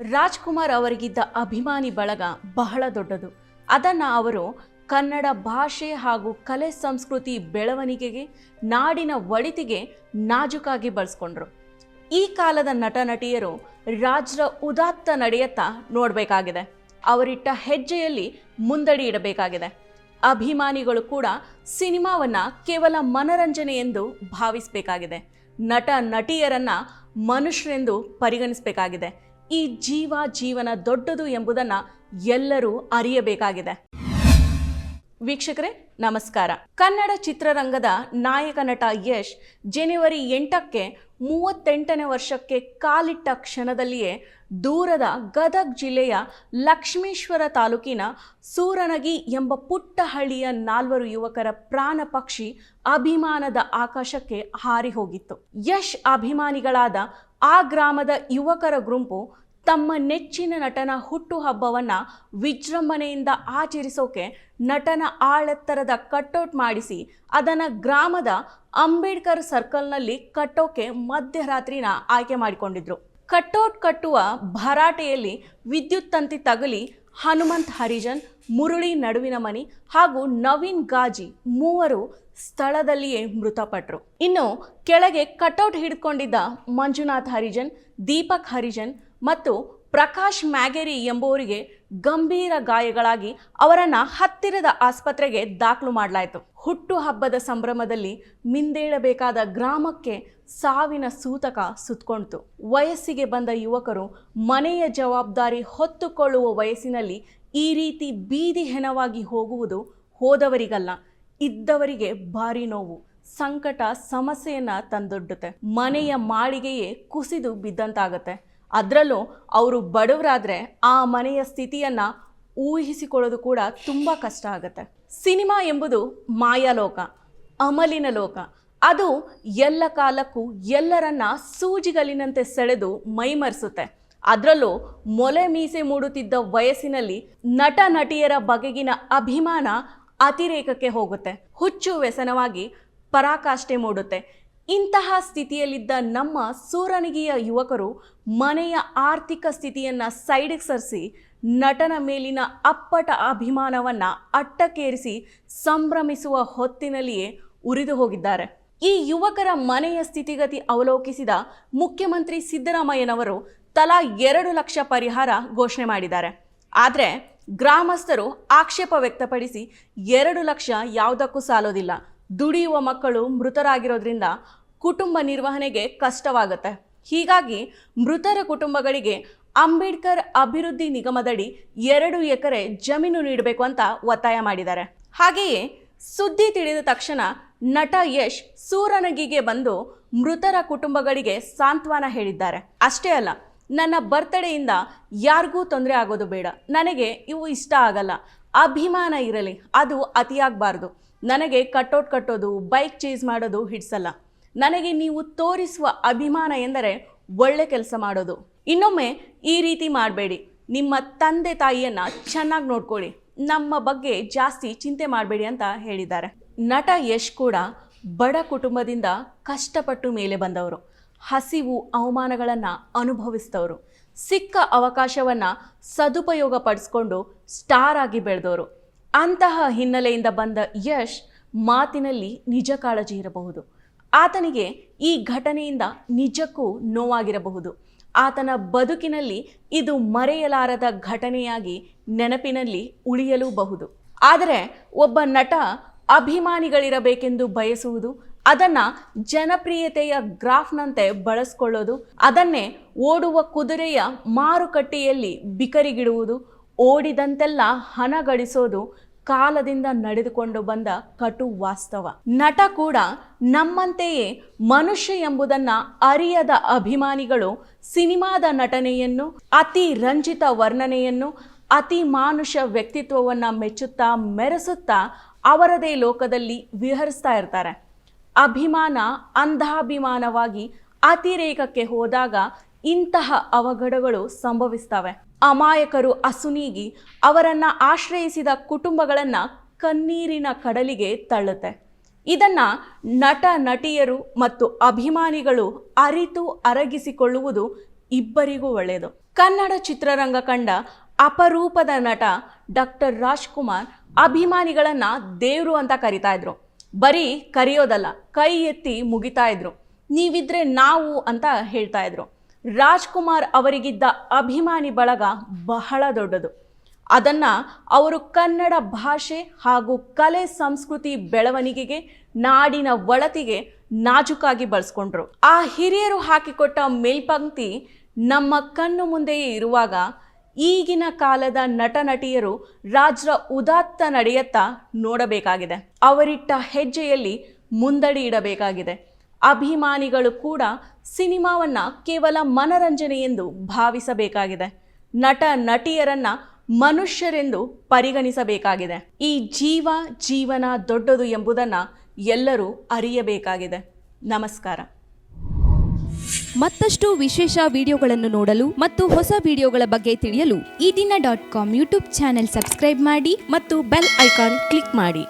ರಾಜ್ಕುಮಾರ್ ಅವರಿಗಿದ್ದ ಅಭಿಮಾನಿ ಬಳಗ ಬಹಳ ದೊಡ್ಡದು. ಅದನ್ನು ಅವರು ಕನ್ನಡ ಭಾಷೆ ಹಾಗೂ ಕಲೆ ಸಂಸ್ಕೃತಿ ಬೆಳವಣಿಗೆಗೆ, ನಾಡಿನ ಒಳಿತಿಗೆ ನಾಜುಕಾಗಿ ಬಳಸ್ಕೊಂಡ್ರು. ಈ ಕಾಲದ ನಟ ನಟಿಯರು ರಾಜ್ರ ಉದಾತ್ತ ನಡೆಯತ್ತ ನೋಡಬೇಕಾಗಿದೆ. ಅವರಿಟ್ಟ ಹೆಜ್ಜೆಯಲ್ಲಿ ಮುಂದಡಿ ಇಡಬೇಕಾಗಿದೆ. ಅಭಿಮಾನಿಗಳು ಕೂಡ ಸಿನಿಮಾವನ್ನು ಕೇವಲ ಮನರಂಜನೆ ಎಂದು ಭಾವಿಸಬೇಕಾಗಿದೆ. ನಟ, ನಟಿಯರನ್ನು ಮನುಷ್ಯರೆಂದು ಪರಿಗಣಿಸಬೇಕಾಗಿದೆ. ಈ ಜೀವ ಜೀವನ ದೊಡ್ಡದು ಎಂಬುದನ್ನ ಎಲ್ಲರೂ ಅರಿಯಬೇಕಾಗಿದೆ. ವೀಕ್ಷಕರೇ, ನಮಸ್ಕಾರ. ಕನ್ನಡ ಚಿತ್ರರಂಗದ ನಾಯಕ ನಟ ಯಶ್ ಜನವರಿ ಎಂಟಕ್ಕೆ ಮೂವತ್ತೆಂಟನೇ ವರ್ಷಕ್ಕೆ ಕಾಲಿಟ್ಟ ಕ್ಷಣದಲ್ಲಿಯೇ ದೂರದ ಗದಗ್ ಜಿಲ್ಲೆಯ ಲಕ್ಷ್ಮೀಶ್ವರ ತಾಲೂಕಿನ ಸೂರನಗಿ ಎಂಬ ಪುಟ್ಟ ಹಳ್ಳಿಯ ನಾಲ್ವರು ಯುವಕರ ಪ್ರಾಣ ಪಕ್ಷಿ ಅಭಿಮಾನದ ಆಕಾಶಕ್ಕೆ ಹಾರಿ ಹೋಗಿತ್ತು. ಯಶ್ ಅಭಿಮಾನಿಗಳಾದ ಆ ಗ್ರಾಮದ ಯುವಕರ ಗುಂಪು ತಮ್ಮ ನೆಚ್ಚಿನ ನಟನ ಹುಟ್ಟುಹಬ್ಬವನ್ನು ವಿಜೃಂಭಣೆಯಿಂದ ಆಚರಿಸೋಕೆ ನಟನ ಆಳೆತ್ತರದ ಕಟ್ಔಟ್ ಮಾಡಿಸಿ, ಅದನ್ನ ಗ್ರಾಮದ ಅಂಬೇಡ್ಕರ್ ಸರ್ಕಲ್ನಲ್ಲಿ ಕಟ್ಟೋಕೆ ಮಧ್ಯರಾತ್ರಿನ ಆಯ್ಕೆ ಮಾಡಿಕೊಂಡಿದ್ರು. ಕಟ್ಔಟ್ ಕಟ್ಟುವ ಭರಾಟೆಯಲ್ಲಿ ವಿದ್ಯುತ್ ತಂತಿ ತಗುಲಿ ಹನುಮಂತ್ ಹರಿಜನ್, ಮುರುಳಿ ನಡುವಿನ ಮನಿ ಹಾಗೂ ನವೀನ್ ಗಾಜಿ ಮೂವರು ಸ್ಥಳದಲ್ಲಿಯೇ ಮೃತಪಟ್ಟರು ಇನ್ನು ಕೆಳಗೆ ಕಟೌಟ್ ಹಿಡ್ಕೊಂಡಿದ್ದ ಮಂಜುನಾಥ್ ಹರಿಜನ್, ದೀಪಕ್ ಹರಿಜನ್ ಮತ್ತು ಪ್ರಕಾಶ್ ಮ್ಯಾಗೇರಿ ಎಂಬುವರಿಗೆ ಗಂಭೀರ ಗಾಯಗಳಾಗಿ ಅವರನ್ನ ಹತ್ತಿರದ ಆಸ್ಪತ್ರೆಗೆ ದಾಖಲು ಮಾಡಲಾಯಿತು. ಹುಟ್ಟುಹಬ್ಬದ ಸಂಭ್ರಮದಲ್ಲಿ ಮಿಂದೇಳಬೇಕಾದ ಗ್ರಾಮಕ್ಕೆ ಸಾವಿನ ಸೂತಕ ಸುತ್ಕೊಳ್ತು ವಯಸ್ಸಿಗೆ ಬಂದ ಯುವಕರು ಮನೆಯ ಜವಾಬ್ದಾರಿ ಹೊತ್ತುಕೊಳ್ಳುವ ವಯಸ್ಸಿನಲ್ಲಿ ಈ ರೀತಿ ಬೀದಿ ಹೆಣವಾಗಿ ಹೋಗುವುದು ಹೋದವರಿಗಲ್ಲ, ಇದ್ದವರಿಗೆ ಭಾರಿ ನೋವು, ಸಂಕಟ, ಸಮಸ್ಯೆಯನ್ನ ತಂದೊಡ್ಡುತ್ತೆ. ಮನೆಯ ಮಾಳಿಗೆಯೇ ಕುಸಿದು ಬಿದ್ದಂತಾಗತ್ತೆ. ಅದರಲ್ಲೂ ಅವರು ಬಡವರಾದರೆ ಆ ಮನೆಯ ಸ್ಥಿತಿಯನ್ನು ಊಹಿಸಿಕೊಳ್ಳೋದು ಕೂಡ ತುಂಬ ಕಷ್ಟ ಆಗುತ್ತೆ. ಸಿನಿಮಾ ಎಂಬುದು ಮಾಯಾಲೋಕ ಅಮಲಿನ ಲೋಕ. ಅದು ಎಲ್ಲ ಕಾಲಕ್ಕೂ ಎಲ್ಲರನ್ನ ಸೂಜಿಗಲಿನಂತೆ ಸೆಳೆದು ಮೈಮರೆಸುತ್ತೆ. ಅದರಲ್ಲೂ ಮೊಲೆ ಮೀಸೆ ಮೂಡುತ್ತಿದ್ದ ವಯಸ್ಸಿನಲ್ಲಿ ನಟ ನಟಿಯರ ಬಗೆಗಿನ ಅಭಿಮಾನ ಅತಿರೇಕಕ್ಕೆ ಹೋಗುತ್ತೆ. ಹುಚ್ಚು ವ್ಯಸನವಾಗಿ ಪರಾಕಾಷ್ಠೆ ಮೂಡುತ್ತೆ. ಇಂತಹ ಸ್ಥಿತಿಯಲ್ಲಿದ್ದ ನಮ್ಮ ಸೂರನಿಗಿಯ ಯುವಕರು ಮನೆಯ ಆರ್ಥಿಕ ಸ್ಥಿತಿಯನ್ನು ಸೈಡಿಗೆ ಸರಿಸಿ ನಟನ ಮೇಲಿನ ಅಪ್ಪಟ ಅಭಿಮಾನವನ್ನು ಅಟ್ಟಕ್ಕೇರಿಸಿ ಸಂಭ್ರಮಿಸುವ ಹೊತ್ತಿನಲ್ಲಿಯೇ ಉರಿದು ಹೋಗಿದ್ದಾರೆ. ಈ ಯುವಕರ ಮನೆಯ ಸ್ಥಿತಿಗತಿ ಅವಲೋಕಿಸಿದ ಮುಖ್ಯಮಂತ್ರಿ ಸಿದ್ದರಾಮಯ್ಯನವರು ತಲಾ ಎರಡು ಲಕ್ಷ ಪರಿಹಾರ ಘೋಷಣೆ ಮಾಡಿದ್ದಾರೆ. ಆದರೆ ಗ್ರಾಮಸ್ಥರು ಆಕ್ಷೇಪ ವ್ಯಕ್ತಪಡಿಸಿ ಎರಡು ಲಕ್ಷ ಯಾವುದಕ್ಕೂ ಸಾಲೋದಿಲ್ಲ. ದುಡಿಯುವ ಮಕ್ಕಳು ಮೃತರಾಗಿರೋದ್ರಿಂದ ಕುಟುಂಬ ನಿರ್ವಹಣೆಗೆ ಕಷ್ಟವಾಗುತ್ತೆ. ಹೀಗಾಗಿ ಮೃತರ ಕುಟುಂಬಗಳಿಗೆ ಅಂಬೇಡ್ಕರ್ ಅಭಿವೃದ್ಧಿ ನಿಗಮದಡಿ ಎರಡು ಎಕರೆ ಜಮೀನು ನೀಡಬೇಕು ಅಂತ ಒತ್ತಾಯ ಮಾಡಿದ್ದಾರೆ. ಹಾಗೆಯೇ ಸುದ್ದಿ ತಿಳಿದ ತಕ್ಷಣ ನಟ ಯಶ್ ಸೂರನಗಿಗೆ ಬಂದು ಮೃತರ ಕುಟುಂಬಗಳಿಗೆ ಸಾಂತ್ವನ ಹೇಳಿದ್ದಾರೆ. ಅಷ್ಟೇ ಅಲ್ಲ, ನನ್ನ ಬರ್ತಡೆಯಿಂದ ಯಾರಿಗೂ ತೊಂದರೆ ಆಗೋದು ಬೇಡ. ನನಗೆ ಇವು ಇಷ್ಟ ಆಗಲ್ಲ. ಅಭಿಮಾನ ಇರಲಿ, ಅದು ಅತಿಯಾಗಬಾರ್ದು. ನನಗೆ ಕಟ್ಔಟ್ ಕಟ್ಟೋದು ಬೈಕ್ ಚೇಸ್ ಮಾಡೋದು ಹಿಡ್ಸಲ್ಲ. ನನಗೆ ನೀವು ತೋರಿಸುವ ಅಭಿಮಾನ ಎಂದರೆ ಒಳ್ಳೆ ಕೆಲಸ ಮಾಡೋದು. ಇನ್ನೊಮ್ಮೆ ಈ ರೀತಿ ಮಾಡಬೇಡಿ. ನಿಮ್ಮ ತಂದೆ ತಾಯಿಯನ್ನು ಚೆನ್ನಾಗಿ ನೋಡ್ಕೊಳ್ಳಿ. ನಮ್ಮ ಬಗ್ಗೆ ಜಾಸ್ತಿ ಚಿಂತೆ ಮಾಡಬೇಡಿ ಅಂತ ಹೇಳಿದ್ದಾರೆ. ನಟ ಯಶ್ ಕೂಡ ಬಡ ಕುಟುಂಬದಿಂದ ಕಷ್ಟಪಟ್ಟು ಮೇಲೆ ಬಂದವರು. ಹಸಿವು ಅವಮಾನಗಳನ್ನು ಅನುಭವಿಸಿದವರು ಸಿಕ್ಕ ಅವಕಾಶವನ್ನು ಸದುಪಯೋಗ ಪಡಿಸ್ಕೊಂಡು ಸ್ಟಾರ್ ಆಗಿ ಬೆಳೆದವರು. ಅಂತಹ ಹಿನ್ನೆಲೆಯಿಂದ ಬಂದ ಯಶ್ ಮಾತಿನಲ್ಲಿ ನಿಜ ಕಾಳಜಿ ಇರಬಹುದು. ಆತನಿಗೆ ಈ ಘಟನೆಯಿಂದ ನಿಜಕ್ಕೂ ನೋವಾಗಿರಬಹುದು. ಆತನ ಬದುಕಿನಲ್ಲಿ ಇದು ಮರೆಯಲಾರದ ಘಟನೆಯಾಗಿ ನೆನಪಿನಲ್ಲಿ ಉಳಿಯಲೂಬಹುದು. ಆದರೆ ಒಬ್ಬ ನಟ ಅಭಿಮಾನಿಗಳಿರಬೇಕೆಂದು ಬಯಸುವುದು, ಅದನ್ನು ಜನಪ್ರಿಯತೆಯ ಗ್ರಾಫ್ನಂತೆ ಬಳಸ್ಕೊಳ್ಳೋದು, ಅದನ್ನೇ ಓಡುವ ಕುದುರೆಯ ಮಾರುಕಟ್ಟೆಯಲ್ಲಿ ಬಿಕರಿಗಿಡುವುದು ಓಡಿದಂತೆಲ್ಲ ಹಣ ಗಳಿಸೋದು ಕಾಲದಿಂದ ನಡೆದುಕೊಂಡು ಬಂದ ಕಟು ವಾಸ್ತವ. ನಟ ಕೂಡ ನಮ್ಮಂತೆಯೇ ಮನುಷ್ಯ ಎಂಬುದನ್ನ ಅರಿಯದ ಅಭಿಮಾನಿಗಳು ಸಿನಿಮಾದ ನಟನೆಯನ್ನು, ಅತಿ ರಂಜಿತ ವರ್ಣನೆಯನ್ನು, ಅತಿ ಮಾನುಷ ವ್ಯಕ್ತಿತ್ವವನ್ನ ಮೆಚ್ಚುತ್ತಾ ಮೆರೆಸುತ್ತಾ ಅವರದೇ ಲೋಕದಲ್ಲಿ ವಿಹರಿಸ್ತಾ ಇರ್ತಾರೆ. ಅಭಿಮಾನ ಅಂಧಾಭಿಮಾನವಾಗಿ ಅತಿರೇಕಕ್ಕೆ ಹೋದಾಗ ಇಂತಹ ಅವಘಡಗಳು ಸಂಭವಿಸ್ತವೆ. ಅಮಾಯಕರು ಅಸುನೀಗಿ ಅವರನ್ನು ಆಶ್ರಯಿಸಿದ ಕುಟುಂಬಗಳನ್ನು ಕಣ್ಣೀರಿನ ಕಡಲಿಗೆ ತಳ್ಳುತ್ತೆ. ಇದನ್ನು ನಟ, ನಟಿಯರು ಮತ್ತು ಅಭಿಮಾನಿಗಳು ಅರಿತು ಅರಗಿಸಿಕೊಳ್ಳುವುದು ಇಬ್ಬರಿಗೂ ಒಳ್ಳೆಯದು. ಕನ್ನಡ ಚಿತ್ರರಂಗ ಕಂಡ ಅಪರೂಪದ ನಟ ಡಾಕ್ಟರ್ ರಾಜ್ಕುಮಾರ್ ಅಭಿಮಾನಿಗಳನ್ನು ದೇವರು ಅಂತ ಕರಿತಾ ಇದ್ರು. ಬರೀ ಕರೆಯೋದಲ್ಲ, ಕೈ ಎತ್ತಿ ಮುಗಿತಾ ಇದ್ರು. ನೀವಿದ್ರೆ ನಾವು ಅಂತ ಹೇಳ್ತಾ ಇದ್ರು. ರಾಜ್ಕುಮಾರ್ ಅವರಿಗಿದ್ದ ಅಭಿಮಾನಿ ಬಳಗ ಬಹಳ ದೊಡ್ಡದು. ಅದನ್ನ ಅವರು ಕನ್ನಡ ಭಾಷೆ ಹಾಗೂ ಕಲೆ, ಸಂಸ್ಕೃತಿ ಬೆಳವಣಿಗೆಗೆ, ನಾಡಿನ ಒಳತಿಗೆ ನಾಜುಕಾಗಿ ಬಳಸ್ಕೊಂಡ್ರು. ಆ ಹಿರಿಯರು ಹಾಕಿಕೊಟ್ಟ ಮೇಲ್ಪಂಕ್ತಿ ನಮ್ಮ ಕಣ್ಣು ಮುಂದೆಯೇ ಇರುವಾಗ ಈಗಿನ ಕಾಲದ ನಟ ನಟಿಯರು ರಾಜ್ರ ಉದಾತ್ತ ನಡೆಯತ್ತ ನೋಡಬೇಕಾಗಿದೆ. ಅವರಿಟ್ಟ ಹೆಜ್ಜೆಯಲ್ಲಿ ಮುಂದಡಿ ಇಡಬೇಕಾಗಿದೆ. ಅಭಿಮಾನಿಗಳು ಕೂಡ ಸಿನಿಮಾವನ್ನು ಕೇವಲ ಮನರಂಜನೆ ಎಂದು ಭಾವಿಸಬೇಕಾಗಿದೆ. ನಟ, ನಟಿಯರನ್ನು ಮನುಷ್ಯರೆಂದು ಪರಿಗಣಿಸಬೇಕಾಗಿದೆ. ಈ ಜೀವ, ಜೀವನ ದೊಡ್ಡದು ಎಂಬುದನ್ನು ಎಲ್ಲರೂ ಅರಿಯಬೇಕಾಗಿದೆ. ನಮಸ್ಕಾರ. ಮತ್ತಷ್ಟು ವಿಶೇಷ ವಿಡಿಯೋಗಳನ್ನು ನೋಡಲು ಮತ್ತು ಹೊಸ ವಿಡಿಯೋಗಳ ಬಗ್ಗೆ ತಿಳಿಯಲು ಈ ದಿನ dot com YouTube channel subscribe ಮಾಡಿ ಮತ್ತು ಬೆಲ್ ಐಕಾನ್ ಕ್ಲಿಕ್ ಮಾಡಿ.